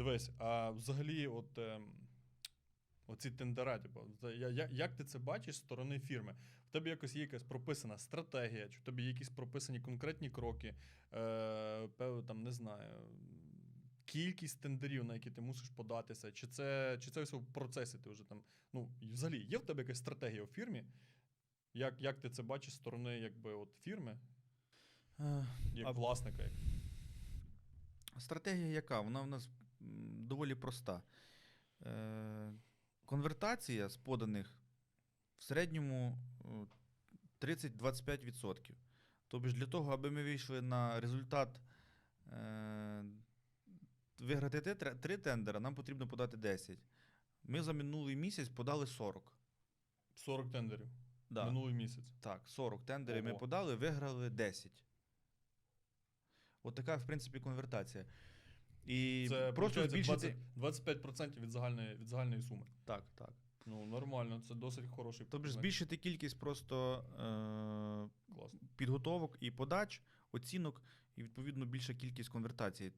Дивись, а взагалі, от. ем, Оці тендера, типу, за- я- я- як ти це бачиш з сторони фірми? В тебе якось є якась прописана стратегія, чи в тебе є якісь прописані конкретні кроки, е, там, не знаю, кількість тендерів, на які ти мусиш податися, чи це, чи це все в процесі ти вже там. Ну, взагалі, є в тебе якась стратегія у фірмі? Як, як ти це бачиш з сторони якби, от, фірми, Е, як А- власника? Як... Стратегія яка? Вона в нас доволі проста. Е, конвертація з поданих в середньому е, 30-25%. Тобто для того, аби ми вийшли на результат е, виграти три тендера, нам потрібно подати 10. Ми за минулий місяць подали 40. 40 тендерів Да. минулий місяць. Так, 40 тендерів ми подали, виграли 10. От така, в принципі, конвертація. І Це просто збільшити. 20, 25% від загальної, від загальної суми. Так, так. Ну, нормально, це досить хороший Тобто збільшити кількість просто е- Класно. підготовок і подач, оцінок, і відповідно більша кількість конвертацій.